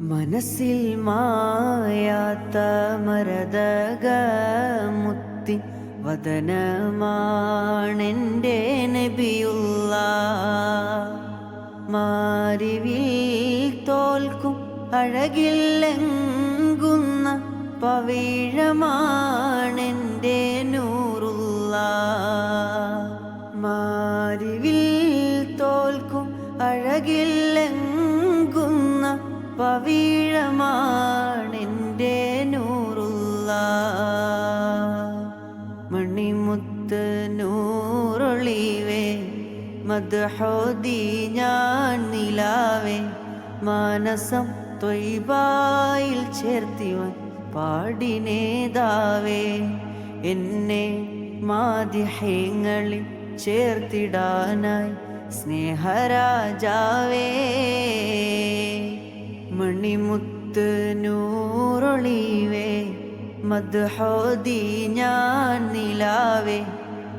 മനസ്സിൽ മായാത്ത മരതക മുത്തി വദനമാണെന്റെ നബിയുള്ള മാരിവിൽ തോൽക്കും അഴകില്ലെങ്കുന്ന പവിഴമാണെന്റെ നൂറുള്ള മാരിവിൽ തോൽക്കും അഴകില്ലെങ്കുന്ന പവിഴമാണെന്റെ നൂറുള്ള മണിമുത്ത് നൂറൊളിവേ മദ്ഹോദി ഞാൻ നിലാവേ. മാനസം ത്വയ്ബായിൽ ചേർത്തിവൻ പാടിനേതാവേ. എന്നെ മാതിഹ്യങ്ങളിൽ ചേർത്തിടാനായി സ്നേഹരാജാവേ. മദ്ഹോദി ഞാൻ നിലാവേ.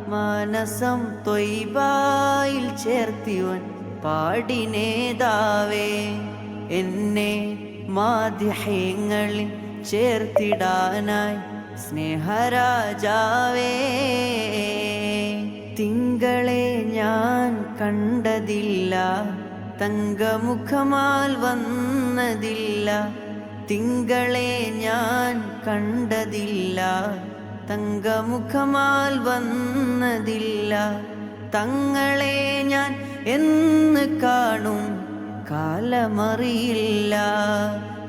മാനസം തൊയ്ബായിൽ ചേർത്തിവൻ പാടിനേതാവേ എന്നെ മാധ്യഹ്യങ്ങളിൽ ചേർത്തിടാനായി സ്നേഹരാജാവേ. തിങ്കളെ ഞാൻ കണ്ടതില്ല തങ്കമുഖമാൽ വന്നതില്ല. തിങ്കളെ ഞാൻ കണ്ടതില്ല തങ്കമുഖമാൽ വന്നതില്ല. തങ്ങളെ ഞാൻ എന്ന് കാണും കാലമറിയില്ല.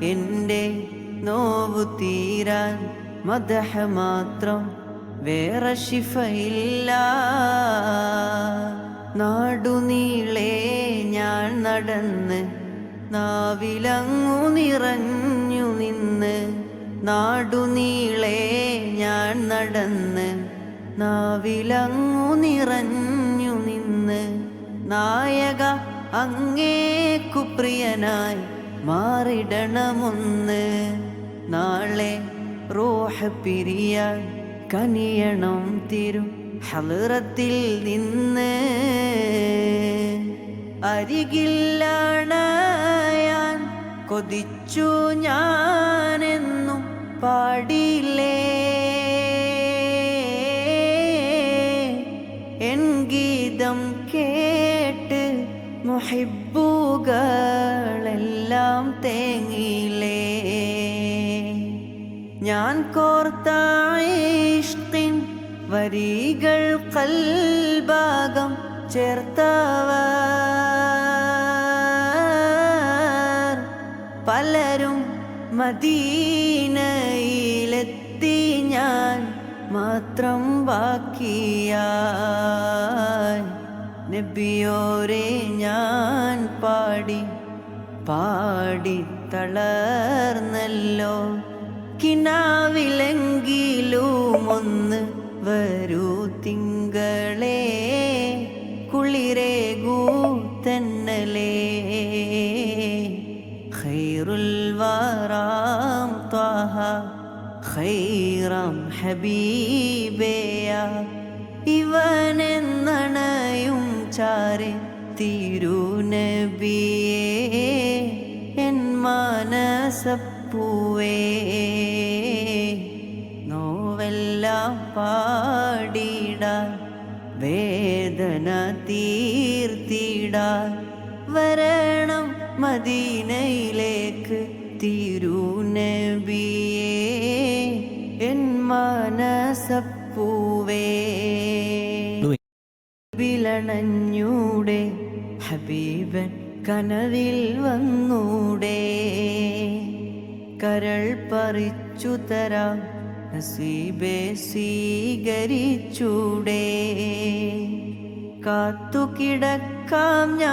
എന്റെ നോവു തീരാൻ മദഹ മാത്രം വേറെ ശിഫയില്ല. നാടുനീളെ ഞാൻ നടന്ന് നാവിലങ്ങു നിറഞ്ഞു നിന്ന് നാടുനീളെ ഞാൻ നടന്ന് നാവിലങ്ങു നിറഞ്ഞു നിന്ന് നായക അങ്ങേക്കു പ്രിയനായി മാറിടണമൊന്ന്. നാളെ റോഹ പിരിയാൻ കനിയണം തിരു ഹലറത്തിൽ നിന്ന്. അരികില്ലണയാൻ കൊതിച്ചു ഞാനെന്നും പാടില്ലേ? എൻ ഗീതം കേട്ട് മുഹിബുകളെല്ലാം തേങ്ങിലേ ഞാൻ കോർത്ത വരികൾ കൽഭാഗം ചേർത്തവർ പലരും മദീനയിലെത്തി ഞാൻ മാത്രം ബാക്കിയായി. നബിയോരെ ഞാൻ പാടി പാടി തളർന്നല്ലോ. കിനാവിലെങ്കിലും ഒന്ന് വരൂ തിങ്കളേ ഖൈറാം ഹബീബേയ ഇവനെന്നണയും ചാരെ തിരുനബിയേ എൻ മനസപ്പൂവേ. നോവെല്ലാം പാടിട വേദന തീർത്തിട. വരണം മദീനയിലേക്ക് തിരുനബിയേ മാനസപ്പൂവേ വിളണഞ്ഞൂടെ ഹബീബൻ കനവിൽ വന്നൂടെ. കരൾ പറിച്ചു തരാം നസീബെ സ്വീകരിച്ചൂടെ. കാത്തു കിടക്കാം ഞാൻ